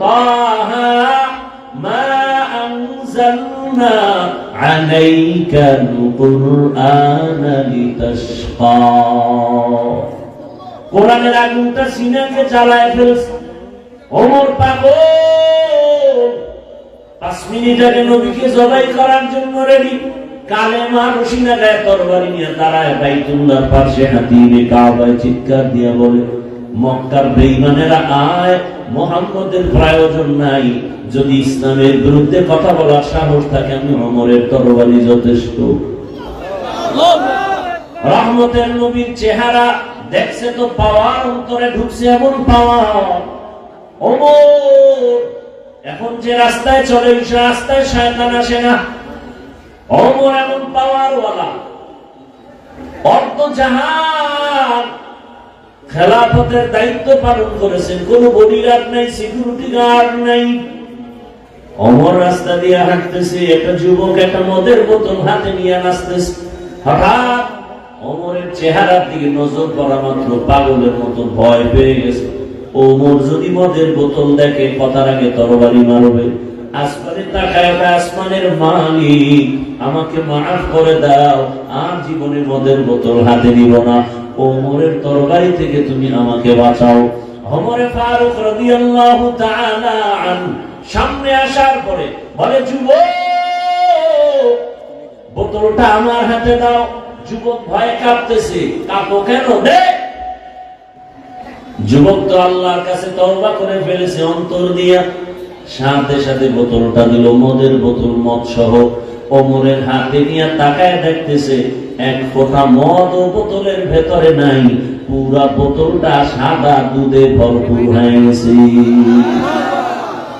طه ما أنزلنا عليك القرآن لتشقى কোরআনের আগুনটা সিনাকে জ্বালায় ফেলছে ওমর পাগল পাঁচ মিনিট আগে নবীকে জবাই করার জন্য রেডি কালেমা রসিনা গায়ে তরবারি নিয়ে দাঁড়ায় বাইতুল্লাহর পাশে হাতিয়ে কাবায় চিৎকার দিয়ে বলে মক্কার বেঈমানেরা আয় মোহাম্মদের প্রয়োজন নাই। যদি ইসলামের বিরুদ্ধে কথা বলার সাহস থাকে, আমি অমরের তরবারি যথেষ্ট। রহমতের নবীর চেহারা দেখছে তো পাওয়ার, অন্তরে ঢুকছে এমন পাওয়ার। ওমর এখন যে রাস্তায় চলে, সে রাস্তায় শয়তান আসে না। অমর এমন পাওয়ার ওয়ালা অর্ধ জাহান। খেলাফতের দায়িত্ব পালন করেছেন। কোন বডিগার্ড নাই সিকিউরিটি গার্ড নাই। অমর রাস্তা দিয়ে হাঁটতেছে, একটা যুবক একটা মদের বোতল হাতে নিয়ে নাচতেছে। হঠাৎ অমরের চেহারার দিকে নজর করা মাত্র পাগলের মতো ভয় পেয়ে গেছে। ওমর যদি মদের বোতল দেখে, কথার আগে তরবারি মারবে। আসমানে তাকায় আসমানের আমাকে মাফ করে দাও, আর বোতল হাতে না। ওমরের থেকে তুমি আমাকে বাঁচাও। ওমরে ফারুক রাদিয়াল্লাহু তাআলা সামনে আসার পরে বলে, যুবক, বোতলটা আমার হাতে দাও। যুবক ভয়ে কাঁপতেছে, কাঁপো কেন যুবক তো আল্লাহর কাছে তওবা করে ফেলেছে, অন্তর দিয়া সাথে সাথে বোতলটা দিল, মদের বোতল, মদ সহ। অমরের হাতে নিয়ে তাকায় দেখতেছে, এক ফোঁটা মদ ও বোতলের ভেতরে নাই। পুরা বোতলটা সাদা, দুধে ভরপুর হয়ে গেছে।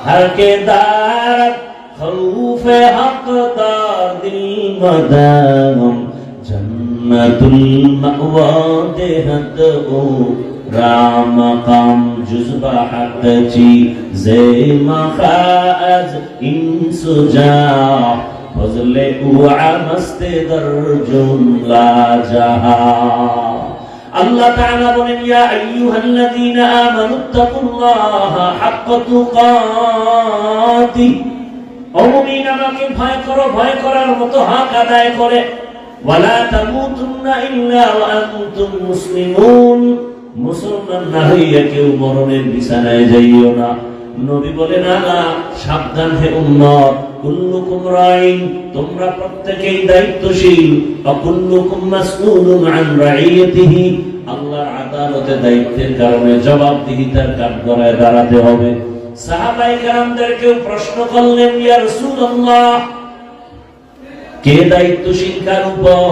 হালকে দার খৌফে হক দিল মদাম জন্নাতুল মাওয়া দেহত ও رام قام جزب حقتي زي ما خاز إن سجاع فضل وعى مستدر جملة جهاع আল্লাহ তাআলা বলেন, ইয়া আইয়ুহাল্লাযীনা আমানু তাকুল্লাহা হাক্কা তুকাতি ও মুমিন, আমাকে ভয় করো, ভয় করার মতো হক আদায় করে। ওয়ালা তামুতুন্না ইল্লা ওয়া আনতুম মুসলিমুন। মুসলমান না হইয়া কেউ মরণের বিছানায় যাইও না। নবী বলেন আলা সাবধান হে রাইন, তোমরা প্রত্যেকেই দায়িত্বশীল। আদালতে দায়িত্বের কারণে জবাবদিহিতার দাঁড়াতে হবে। প্রশ্ন করলেন কে দায়িত্বশীল কার উপর?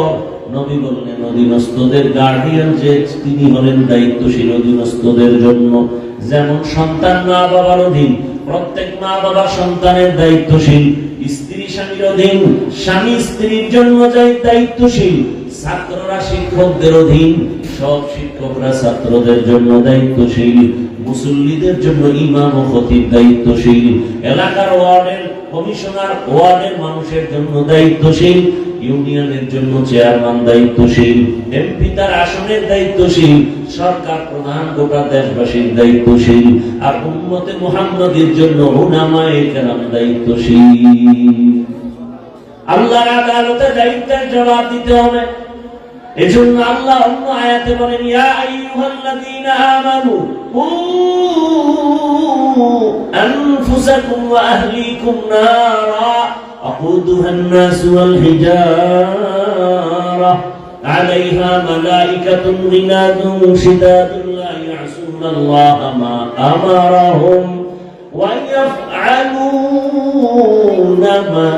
নবী বললেন অধীনস্থদের গার্ডিয়ান যে তিনি হলেন দায়িত্বশীল অধীনস্থদের জন্য। যেমন সন্তান মা বাবার অধীন, প্রত্যেক মা বাবা সন্তানের দায়িত্বশীল। স্ত্রী স্বামীর অধীন, স্বামী স্ত্রীর জন্য দায়িত্বশীল, ছাত্ররা শিক্ষকদের অধীন, সব শিক্ষকরা ছাত্রদের জন্য দায়িত্বশীল। মুসল্লিদের জন্য ইমাম ও খতিব দায়িত্বশীল। এলাকার ওয়ার্ডের কমিশনার, ওয়ার্ডের মানুষের জন্য দায়িত্বশীল। ইউনিয়নের জন্য চেয়ারম্যান দায়িত্বশীল, এমপি তার আসনের দায়িত্বশীল, সরকার প্রধান গোটা দেশবাসীর দায়িত্বশীল, আর উম্মতে মুহাম্মাদের জন্য দায়িত্বশীল। আল্লাহর আদালতে দায়িত্বের জবাব দিতে হবে। এজন্য আল্লাহ অন্য আয়াতে বলেন, ইয়া আইয়ুহাল্লাযীনা আমানু, কু আনফুসাকুম ওয়া আহলিকুম নারা। وقودها الناس والحجارة. عليها ملائكة غلاد شداد لا يعصون الله ما أمرهم ويفعلون ما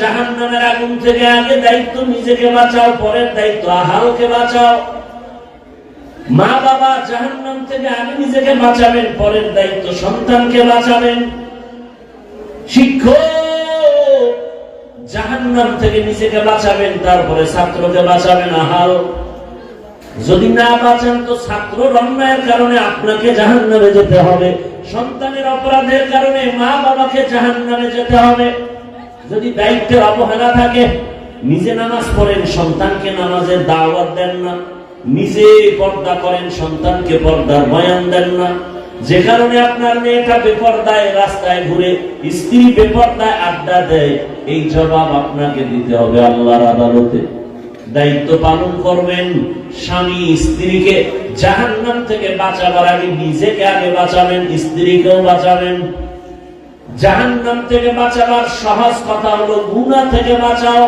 জাহান্নামের আগুন থেকে আগে দায়িত্ব নিজেকে বাঁচাও, পরের দায়িত্ব আহারকে বাঁচাও। মা বাবা জাহান্নাম থেকে আগে নিজেকে বাঁচাবেন, পরের দায়িত্ব সন্তানকে বাঁচাবেন। শিক্ষক, জাহান্নাম থেকে নিজেকে বাঁচাবেন, তারপরে ছাত্রকে বাঁচাবেন আহাল। যদি না বাঁচান, তো ছাত্র অন্যায়ের কারণে আপনাকে জাহান নামে যেতে হবে। সন্তানের অপরাধের কারণে মা বাবাকে জাহান নামে যেতে হবে। যদি দায়িত্বের অবহেলা থাকে, নিজে নামাজ পড়েন, সন্তানকে নামাজের দাওয়াত দেন না। নিজে পর্দা করেন, সন্তানকে পর্দার বয়ান দেন না। যে কারণে আপনার মেয়েটা বেপর্দায়, রাস্তায় ঘুরে স্ত্রী বেপর্দায় আড্ডা দেয়, এই জবাব আপনাকে দিতে হবে আল্লাহর আদালতে। দায়িত্ব পালন করবেন স্বামী স্ত্রীকে। জাহান্নাম থেকে বাঁচাবার আগে নিজেকে আগে বাঁচাবেন, স্ত্রীকেও বাঁচাবেন। জাহান্নাম থেকে বাঁচাবার সহজ কথা হলো গুণা থেকে বাঁচাও।